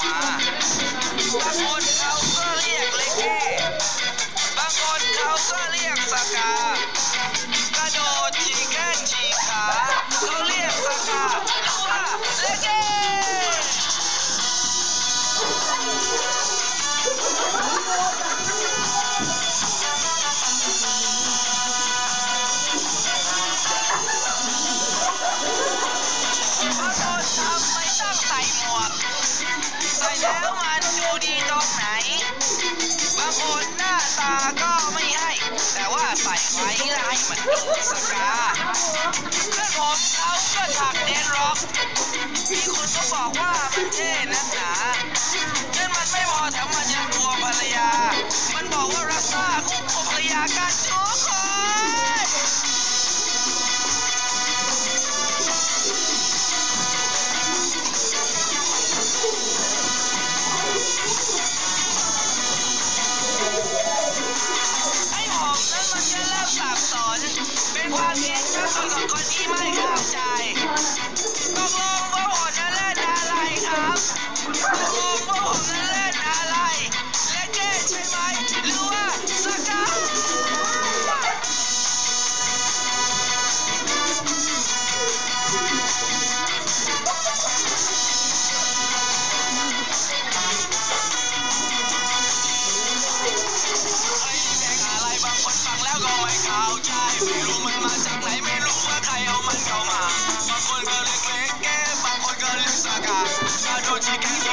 Ah. tá bom ไปไล่มันดูสกาเพื่อนผมเขาก็ถักแดนร็อกที่คุณก็บอกว่ามันเท่นักหนา ความเย็นก็ต้องกดที่ไม่เข้าใจ 着急赶。